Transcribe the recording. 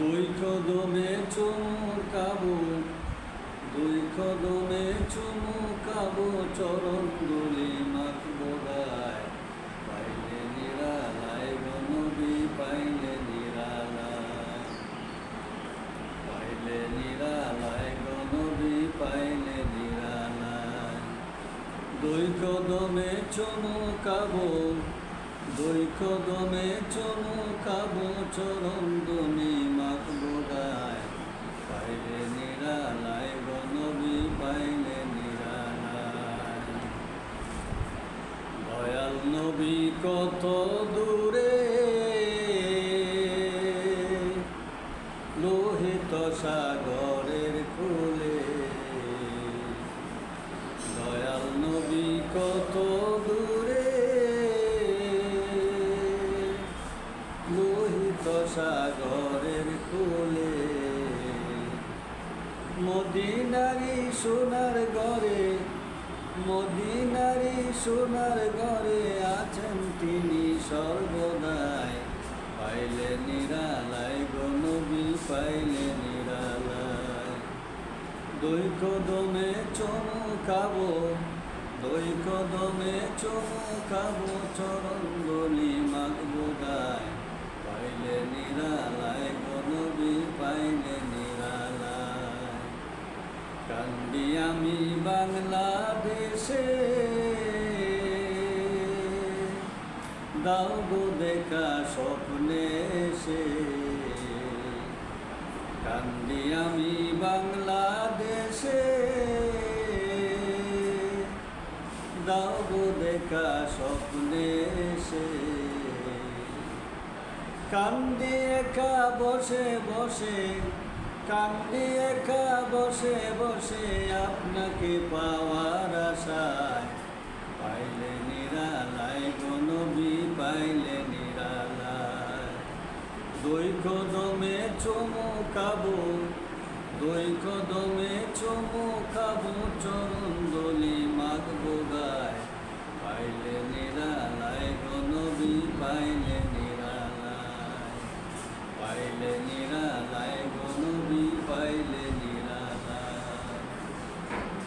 দুই কদমে চুমুকাবো, দুই কদমে চুমুকাবো, চরণ দুলি মাখবো গায়। পাইলে নিরালায় গনবি পাইলে নিরালায়। পাইলে নিরালায় গনবি পাইলে নিরালায়। দুই কদমে চুমুকাবো, দুই কদমে চুমুকাবো, চরণ গায় পাইলে নিরালায় গনবি পাইলে নিরালায়। দয়াল নবী কত দূরে? লোহিত সাগরের কুলে। দয়াল নবী কত দূরে? লোহিত সাগরের কুলে। মদিনারি সোনার ঘরে মদিনারি সোনার ঘরে আছেন তিনি সর্বদাই। পাইলে নিরালায় গনবি পাইলে নিরালায় দুই কদমে চমকাবো দুই কদমে চমকাবো চরণ গলি মাগবো গায় পাইলে নিরালায় কান্দি আমি বাংলাদেশে। দাও গো দেখা স্বপ্নে সে কান্দি আমি বাংলাদেশে। দাও গো দেখা স্বপ্নে সে কান্দি একা বসে বসে কান্দি একা বসে বসে আপনাকে পাওয়ার আশায়। পাইলে নিরালায় গনবি পাইলে নিরালায়। দুই কদমে চমকাবো দুই কদমে চমু চরণ